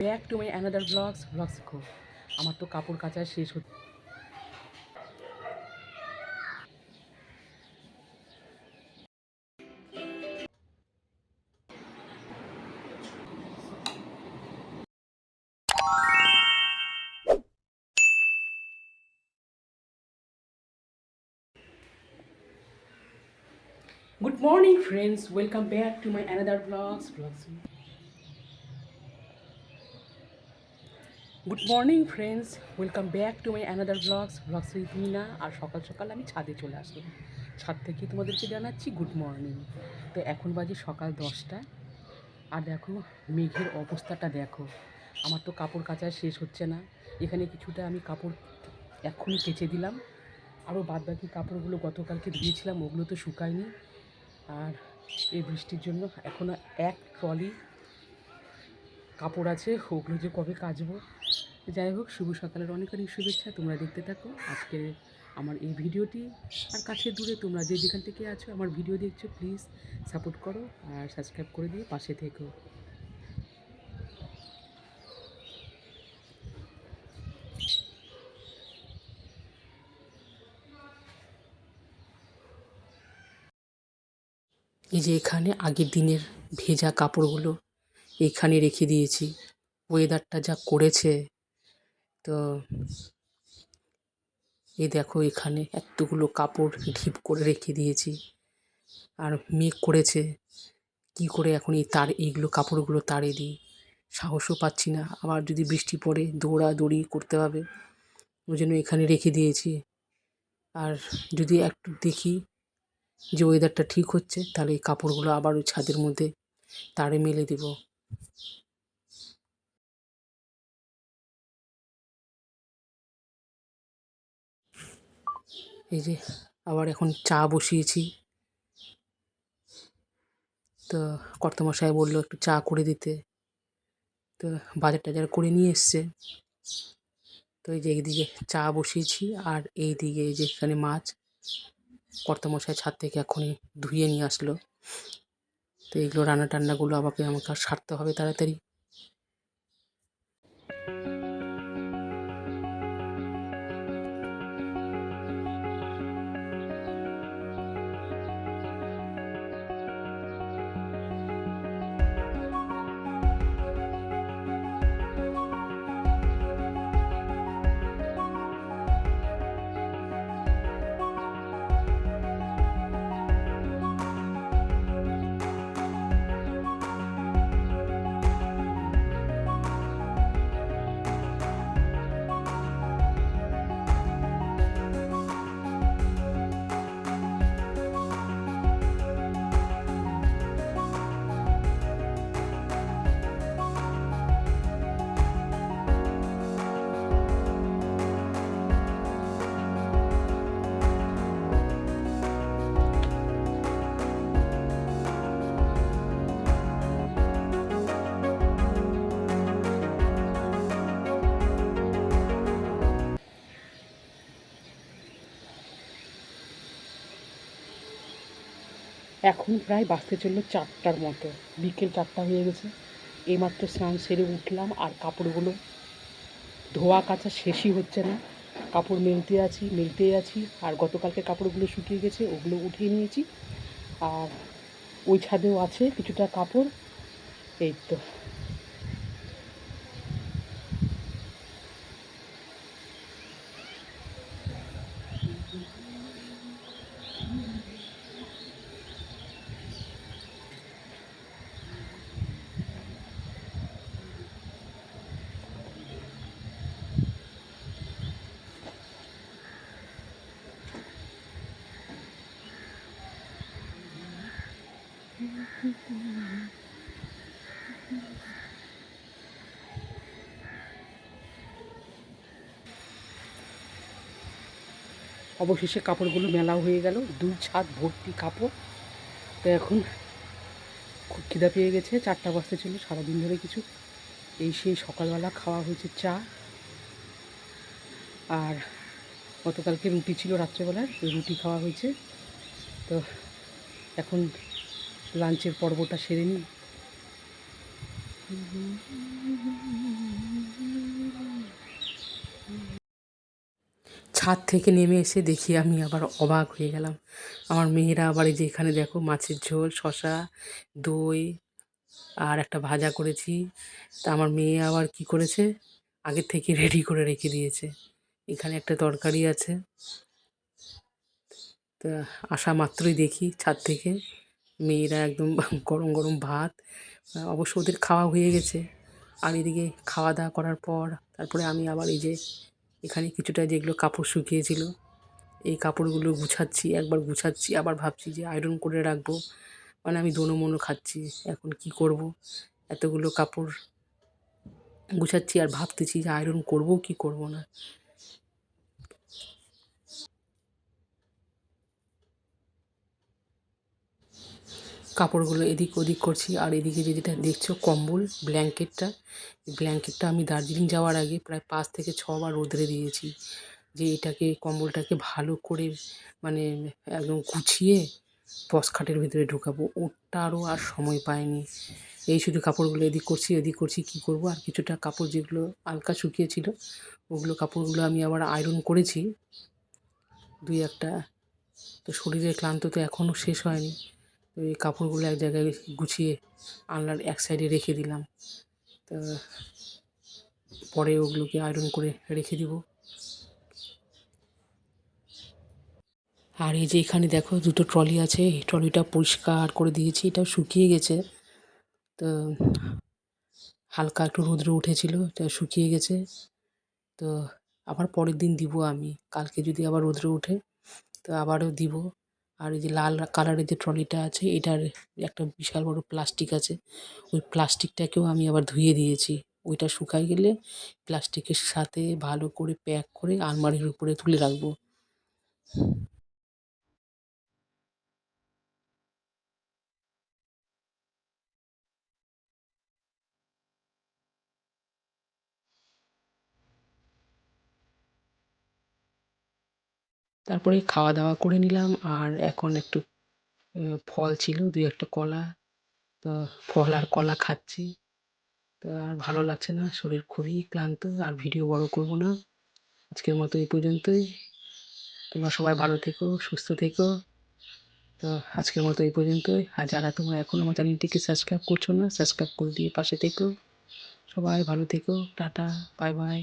Back to my another blogs blogs কো আমার তো কাপড় কাচা শেষ হচ্ছে। Good morning friends welcome back to my another blogs blogs good morning friends welcome back to my another blogs blogs with Mina আর সকাল সকাল আমি ছাদে চলে আসলাম। ছাদ থেকে তোমাদেরকে জানাচ্ছি গুড মর্নিং তো এখন বাজে সকাল দশটা। আর দেখো, মেঘের অবস্থাটা দেখো। আমার তো কাপড় কাচা শেষ হচ্ছে না। এখানে কিছুটা আমি কাপড় এখনই কেচে দিলাম। আরও বাদ বাকি কাপড়গুলো গতকালকে ধুয়েছিলাম, ওগুলো তো শুকায়নি। আর এই বৃষ্টির জন্য এখনও এক ট্রলি কাপড় আছে, ওগুলো যে কবে কাচবো? যাই হোক, শুভ সকালের অনেক অনেক শুভেচ্ছা, তোমরা দেখতে থাকো। আজকে আমার এই ভিডিওটি, আর কাছে দূরে তোমরা যে যেখান থেকে আছো, আমার ভিডিও দেখছ প্লিজ সাপোর্ট করো আর সাবস্ক্রাইব করে দিয়ে পাশে থেকো। এই যে এখানে আগের দিনের ভেজা কাপড়গুলো, এখানে রেখে দিয়েছি। ওয়েদারটা যা করেছে তো এই দেখো এখানে এতগুলো কাপড় ঢিপ করে রেখে দিয়েছি। আর মেঘ করেছে। কি করে এখন এই তার, এইগুলো কাপড়গুলো তারে দিই? সাহসও পাচ্ছি না। আবার যদি বৃষ্টি পড়ে, দৌড়াদৌড়ি করতে হবে। ওই জন্য এখানে রেখে দিয়েছি। আর যদি একটু দেখি যে ওয়েদারটা ঠিক হচ্ছে, তাহলে এই কাপড়গুলো আবার ওই ছাদের মধ্যে তারে মেলে দেব। এই যে আবার এখন চা বসিয়েছি। তো কর্তামশাই বলল একটু চা করে দিতে। তো বাজার টাজার করে নিয়ে এসছে। তো এই যে এইদিকে চা বসিয়েছি আর এই দিকে এই যে এখানে মাছ। কর্তামশাই ছাদ থেকে এখনই ধুয়ে নিয়ে আসলো। তো এইগুলো রান্না টান্নাগুলো আমাকে আমাকে সারতে হবে তাড়াতাড়ি। এখন প্রায় বাঁচতে চলল চারটার মতো। বিকেল চারটা হয়ে গেছে। এইমাত্র স্নান সেরে উঠলাম আর কাপড়গুলো। ধোয়া কাচা শেষই হচ্ছে না। কাপড় মেলতে আছি মেলতে আছি। আর গতকালকে কাপড়গুলো শুকিয়ে গেছে, ওগুলো উঠিয়ে নিয়েছি। আর ওই ছাদেও আছে কিছুটা কাপড়। এই তো। অবশেষে কাপড়গুলো মেলা হয়ে গেল। দুই ছাদ ভর্তি কাপড়। তো এখন খুব খিদা পেয়ে গেছে, চারটা বাজতে ছিল সারাদিন ধরে কিছু। এই সেই সকালবেলা খাওয়া হয়েছে চা। আর গতকালকে রুটি ছিল রাত্রেবেলার, ওই রুটি খাওয়া হয়েছে। তো এখন লাঞ্চের পর্বটা সেরে নিই। ছাদ থেকে নেমে এসে দেখি আমি আবার অবাক হয়ে গেলাম। আমার মেয়েরা আবার এই যে এখানে দেখো মাছের ঝোল শশা দই আর একটা ভাজা করেছি। তা আমার মেয়ে আবার কি করেছে? আগের থেকে রেডি করে রেখে দিয়েছে। এখানে একটা তরকারি আছে। তা আসা মাত্রই দেখি ছাদ থেকে। মেয়েরা একদম গরম গরম ভাত অবশ্য ওদের খাওয়া হয়ে গেছে। আর এদিকে খাওয়া দাওয়া করার পর তারপরে আমি আবার এই যে এখানে কিছুটা যেগুলো কাপড় শুকিয়েছিল, এই কাপড়গুলো গুছাচ্ছি, একবার গুছাচ্ছি, আবার ভাবছি যে আয়রন করে রাখব। মানে আমি দোনো মনো খাচ্ছি, এখন কি করব? এতগুলো কাপড় গুছাচ্ছি আর ভাবতেছি যে আয়রন করব কি করব না। কাপড়গুলো এদিক ওদিক করছি। আর এদিকে যে যেটা দেখছ, কম্বল, ব্ল্যাঙ্কেটটা। ব্ল্যাঙ্কেটটা আমি দার্জিলিং যাওয়ার আগে প্রায় পাঁচ থেকে ছবার রোদরে দিয়েছি। যে এটাকে, কম্বলটাকে ভালো করে মানে একদম গুছিয়ে বক্সখাটের ভিতরে ঢুকাবো। ওটারও আর সময় পাইনি। এই শুধু কাপড়গুলো এদিক করছি এদিক করছি, কি করব? আর কিছুটা কাপড় যেগুলো হালকা শুকিয়েছিল, ওগুলো কাপড়গুলো আমি আবার আয়রন করেছি। দুই একটা, তো শরীরের ক্লান্ত তো এখনও শেষ হয়নি। এই কাপড়গুলো এক জায়গায় গুছিয়ে আলনার এক সাইডে রেখে দিলাম। তা পরে ওগুলোকে আয়রন করে রেখে দিব। আর এই যে এখানে দেখো দুটো ট্রলি আছে, এই ট্রলিটা পরিষ্কার করে দিয়েছি এটাও শুকিয়ে গেছে। তো হালকা একটু রোদ্রে উঠেছিল, এটা শুকিয়ে গেছে। তো আবার পরের দিন দিব আমি, কালকে যদি আবার রোদ্রে ওঠে, তো আবারও দিব। আর এই যে লাল কালারের যে ট্রলিটা আছে, এটার একটা বিশাল বড় প্লাস্টিক আছে। ওই প্লাস্টিকটাকেও আমি আবার ধুয়ে দিয়েছি। ওইটা শুকায় গেলে প্লাস্টিকের সাথে ভালো করে প্যাক করে আলমারির উপরে তুলে রাখব। তারপরে খাওয়া দাওয়া করে নিলাম। আর এখন একটু ফল ছিল, দুই একটা কলা। তো ফল আর কলা খাচ্ছি। তো আর ভালো লাগছে না, শরীর খুবই ক্লান্ত, আর ভিডিও বড় করব না। আজকের মতো এই পর্যন্তই। তোমরা সবাই ভালো থেকো, সুস্থ থেকো। তো আজকের মতো এই পর্যন্তই। আর যারা তোমরা এখন আমার চ্যানেলটিকে সাবস্ক্রাইব করছ না, সাবস্ক্রাইব করে দিয়ে পাশে থেকো। সবাই ভালো থেকো। Tata, bye bye.